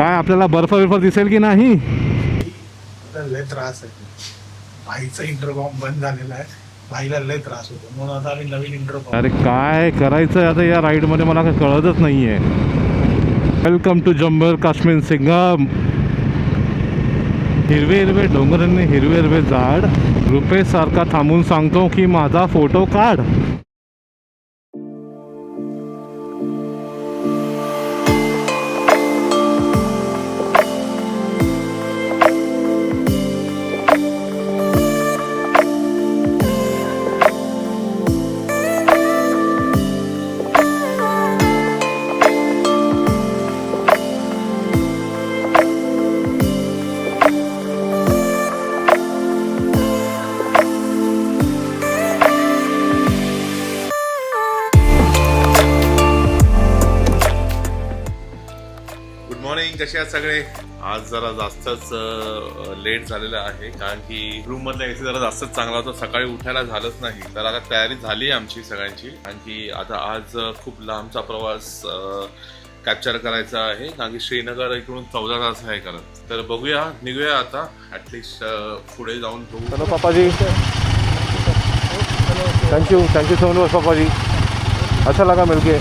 काय आपल्याला बर्फ बिर्फ दिसेल की नाही? लय त्रास आहे. भाईचा इंटरकॉम बंद झालेला आहे. भाईला लय त्रास होतो. म्हणून आता आम्ही नवीन इंटरकॉम अरे काय करायचं आता या राईडमध्ये मला काय कळतच नाही आहे वेलकम टू जम्मू काश्मीर सिंगम हिरवे हिरवे डोंगरांनी हिरवे हिरवे झाड. रुपेशसारखा थांबून सांगतो की माझा फोटो काढ. कसे आहात सगळे. आज जरा जास्तच लेट झालेलं आहे कारण की रूम मधला एसी जरा जास्तच चांगला होता. सकाळी उठायला झालंच नाही. तर आता तयारी झाली आहे आमची सगळ्यांची. कारण की आता आज खूप लांबचा प्रवास कॅप्चर करायचा आहे. कारण की श्रीनगर इकडून चौदा तास आहे करत. तर बघूया निघूया आता. ऍटलिस्ट पुढे जाऊन बघू. Hello पापाजी. Thank you thank you so much पापाजी. अच्छा लगा मिळके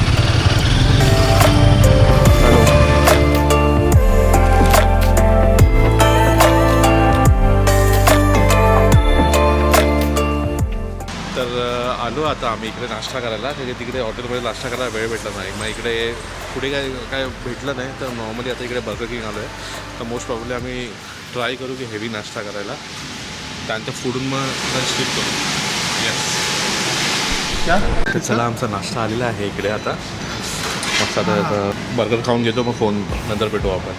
आम्ही इकडे नाश्ता करायला. कारण तिकडे हॉटेलमध्ये नाश्ता करायला वेळ भेटला नाही. मग इकडे पुढे काय काय भेटलं नाही तर नॉर्मली आता इकडे बर्गर किंग आलो आहे तर मोस्ट प्रॉब्ली आम्ही ट्राय करू की हेवी नाश्ता करायला. त्यानंतर फुडून मग स्किप करू. येस चला आमचा नाश्ता आलेला आहे इकडे आता. मस्त आता बर्गर खाऊन घेतो मग फोन नंतर भेटू आपण.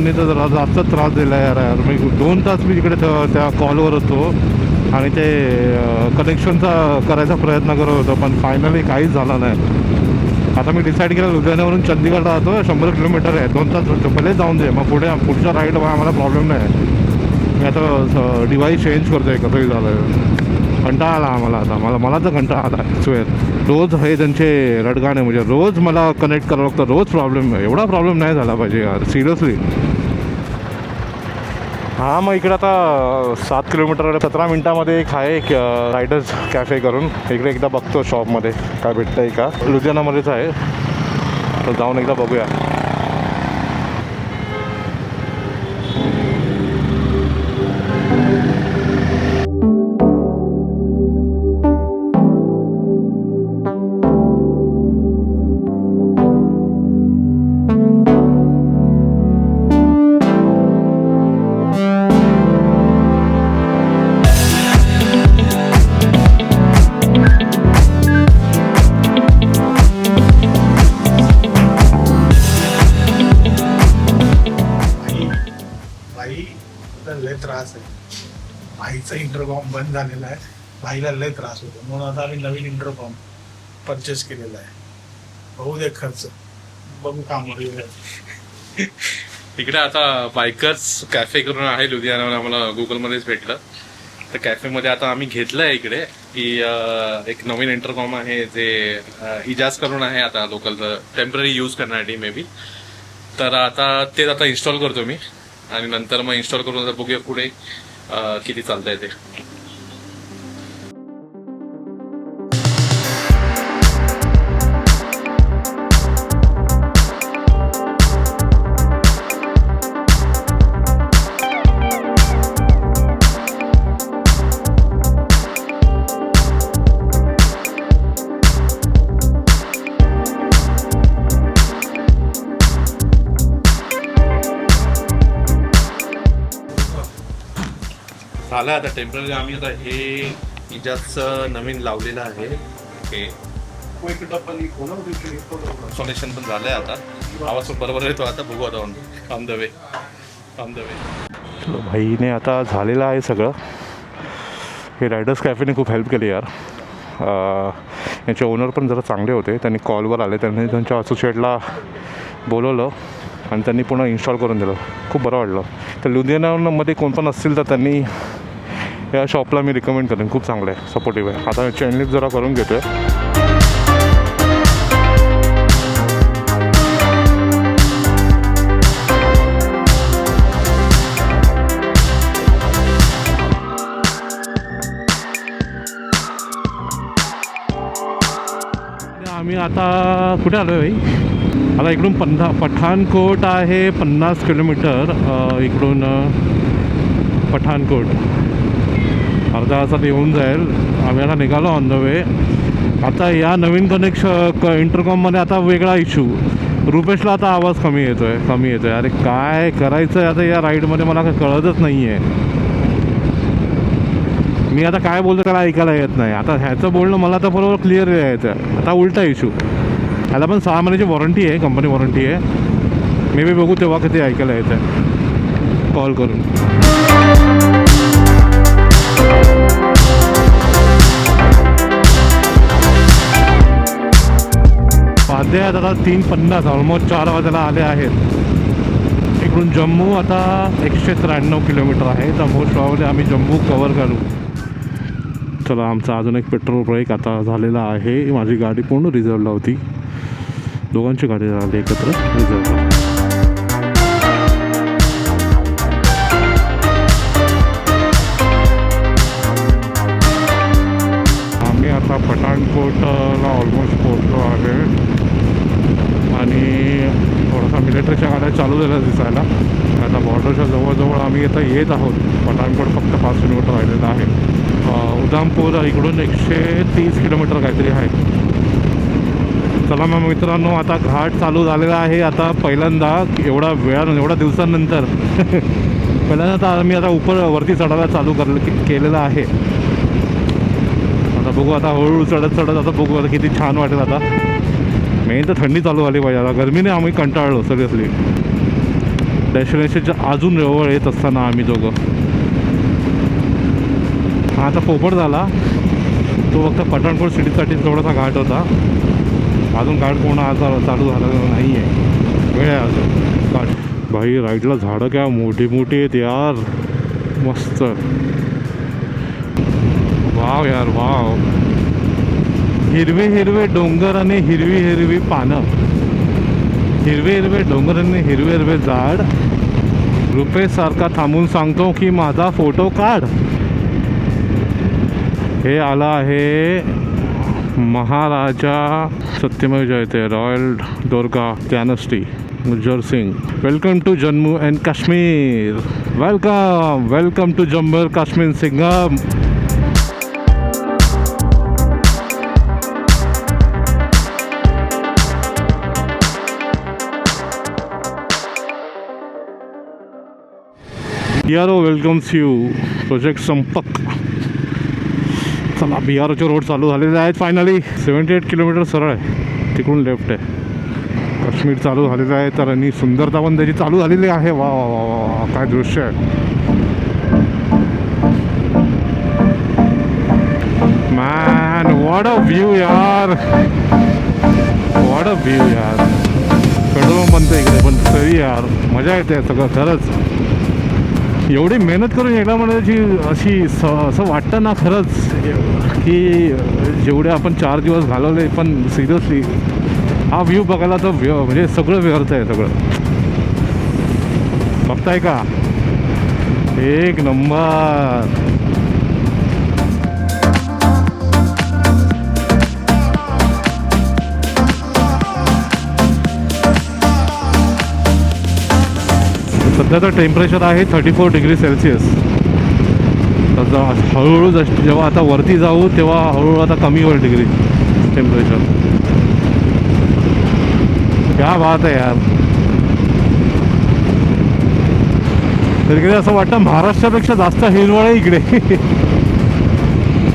ब्लू तर जरा जास्त त्रास दिला यार यार. मी दोन तास मी तिकडे त्या- कॉलवर होतो आणि ते कनेक्शनचा करायचा प्रयत्न करत होतो पण फायनली काहीच झालं नाही. आता मी डिसाईड केलं लुधियानावरून चंदीगड राहतो शंभर किलोमीटर आहे. दोन तास होतो पहिले जाऊन दे मग पुढे पुढच्या राईड आम्हाला प्रॉब्लेम नाही. मी आता डिवाईस चेंज करतोय कसंही झालं. कंटाळा आला आम्हाला आता. मला मला तर कंटाळा आला स्वेअर रोज हे त्यांचे रडगाणे म्हणजे रोज मला कनेक्ट करावं लागतं रोज प्रॉब्लेम एवढा प्रॉब्लेम नाही झाला पाहिजे यार सिरियसली हां मग इकडे आता सात किलोमीटर सतरा मिनटामध्ये एक आहे एक रायडर्स कॅफे करून. इकडे एकदा बघतो शॉपमध्ये काय भेटतंय का? लुधियानामध्येच आहे. तर जाऊन एकदा बघूया. लय त्रास आहे. भाईचा इंटरकॉम बंद झालेला आहे. भाईला लय त्रास होतो. म्हणून आता आम्ही नवीन इंटरकॉम परचेस केलेला आहे. बघू दे खर्च. बघू काम इकडे आता बायकर्स कॅफे करून आहे लुधियानावर आम्हाला गुगलमध्येच भेटलं. तर कॅफेमध्ये आता आम्ही घेतलं आहे इकडे की एक नवीन इंटरकॉम आहे जे इजाज करून आहे आता लोकल टेंपररी यूज करण्यासाठी मे बी तर आता तेच आता इन्स्टॉल करतो मी. आणि नंतर मग इन्स्टॉल करून आता बघूया पुढे किती चालतंय ते. झालं आता टेंपररी आम्ही आता हे इजाजचं नवीन लावलेलं आहे. हे इन्स्टॉलेशन पण झालंय आता. आवाज पण बरोबर येतो आता बघू आता on the way on the way चलो भाईने आता झालेलं आहे सगळं. हे रायडर्स कॅफेने खूप हेल्प केली यार. याचे यांचे ओनर पण जरा चांगले होते. त्यांनी कॉलवर आले त्यांनी त्यांच्या असोसिएटला बोलवलं आणि त्यांनी पुन्हा इन्स्टॉल करून दिलं. खूप बरं वाटलं. तर लुधियानामध्ये कोण पण असतील तर त्यांनी या शॉपला मी रिकमेंड करेन. खूप चांगलं आहे. सपोर्टिव्ह आहे. आता चेन जरा करून घेतो आहे आम्ही आता कुठे आलो आहे आता इकडून पंधा पठाणकोट आहे पन्नास किलोमीटर इकडून पठाणकोट. अर्धा तासात येऊन जाईल. आम्ही आता निघालो ऑन द वे आता या नवीन कनेक्श क इंटरकॉममध्ये आता वेगळा इश्यू रुपेशला आता आवाज कमी येतो आहे कमी येतो आहे अरे काय करायचं आहे आता या राईडमध्ये मला काय कळतच नाही आहे मी आता काय बोलतो त्याला ऐकायला येत नाही. आता ह्याचं बोलणं मला आता बरोबर क्लिअर यायचं आता उलटा इशू ह्याला पण सहा महिन्याची वॉरंटी आहे कंपनी वॉरंटी आहे. मे बी बघू तेव्हा किती ऐकायला येतं आहे कॉल करून. सध्या आता तीन पन्नास ऑलमोस्ट चार वाजायला आले आहेत. इकडून जम्मू आता एकशे त्र्याण्णव किलोमीटर आहे. तर मोस्ट प्रॉब्ली आम्ही जम्मू कवर करू. चला आमचा अजून एक पेट्रोल ब्रेक आता झालेला आहे. माझी गाडी पूर्ण रिझर्वला होती. दोघांची गाडी झाली एकत्र रिझर्वला आम्ही आता पठाणकोटला ऑलमोस्ट पोहोचलो आहे. आणि थोडासा मिलिटरीच्या गाड्या चालू झाल्या दिसायला. आता बॉर्डरच्या जवळजवळ आम्ही आता येत आहोत. पठाणकोट फक्त पाच किलोमीटर राहिलेलं आहे. उधामपूर इकडून एकशे तीस किलोमीटर काहीतरी आहे. चला मग मित्रांनो आता घाट चालू झालेला आहे. आता पहिल्यांदा एवढा वेळा एवढ्या दिवसानंतर पहिल्यांदा आता आम्ही आता उपर वरती चढायला चालू कर केलेलं आहे. आता बघू आता हळूहळू चढत चढत आता बघू आता किती छान वाटेल आता. मेन तर थंडी चालू झाली पाहिजे. आता गरमीने आम्ही कंटाळलो सिरियसली डेस्टिनेशनच्या अजून जवळ येत असताना आम्ही दोघं. हा आता पोपट झाला. तो फक्त पठाणकोट सिटीसाठी थोडासा घाट होता. अजून घाट कोण आज चालू झाला नाही आहे वेळ आहे अजून. घाट. भाई राईटला झाडं काय मोठी मोठी आहेत यार. मस्त. वाव यार वाव. हिरवे हिरवे डोंगर आणि हिरवी हिरवी पानं. हिरवे हिरवे डोंगर आणि हिरवे हिरवे झाड. रुपेशसारखा थांबून सांगतो की माझा फोटो काढ. हे आला आहे महाराजा सत्यमेव जयते royal Durga कॅनस्टी Gujar Singh. Welcome to Jammu and Kashmir welcome welcome to Jammu Kashmir Singam बियारो वेलकम्स यू प्रोजेक्ट संपक. चला बिहारचे रोड चालू झालेले आहेत फायनली सेवन्टी एट किलोमीटर सरळ आहे. तिकडून लेफ्ट आहे. काश्मीर चालू झालेलं आहे तर आणि सुंदरता पण त्याची चालू झालेली आहे. वा वा वा वा काय दृश्य आहे. मॅन वॉट अ व्ह्यू यार. वॉट अ व्ह्यू यार. पेट्रोल बनतं इकडे पण तरी यार मजा येते सगळं खरंच. एवढी मेहनत करून एकदा म्हणायची अशी स असं वाटतं ना खरंच की जेवढे आपण चार दिवस घालवले पण सिरियसली हा व्ह्यू बघायला तर व्य म्हणजे सगळं व्यर्थ आहे सगळं. बघताय का? एक नंबर. सध्या तर टेम्परेचर आहे थर्टी फोर डिग्री सेल्सिअस. तर हळूहळू जस जेव्हा आता वरती जाऊ तेव्हा हळूहळू आता कमी होईल डिग्री टेम्परेचर. क्या बात आहे यार. तरीकडे कधी असं वाटतं महाराष्ट्रापेक्षा जास्त हिरवळ आहे इकडे.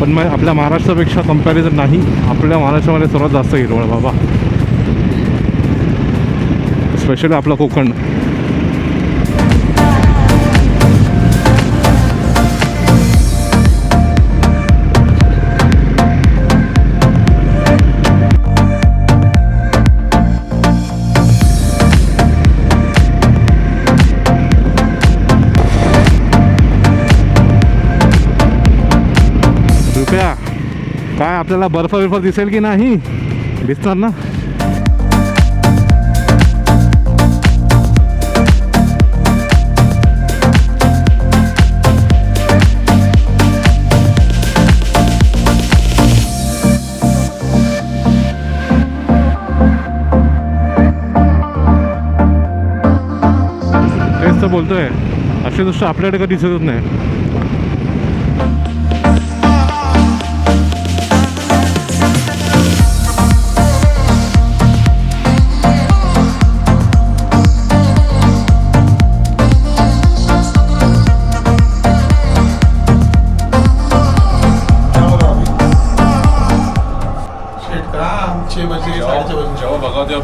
पण मग आपल्या महाराष्ट्रापेक्षा कंपॅरिझन नाही आपल्या महाराष्ट्रामध्ये सर्वात जास्त हिरवळ बाबा. स्पेशली आपलं कोकण. काय आपल्याला बर्फ बिर्फ दिसेल की नाही? दिसणार ना? तेच तर बोलतोय. अशी दृष्ट आपल्याकडे कधी दिसतच नाही.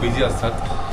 बिझी असतात.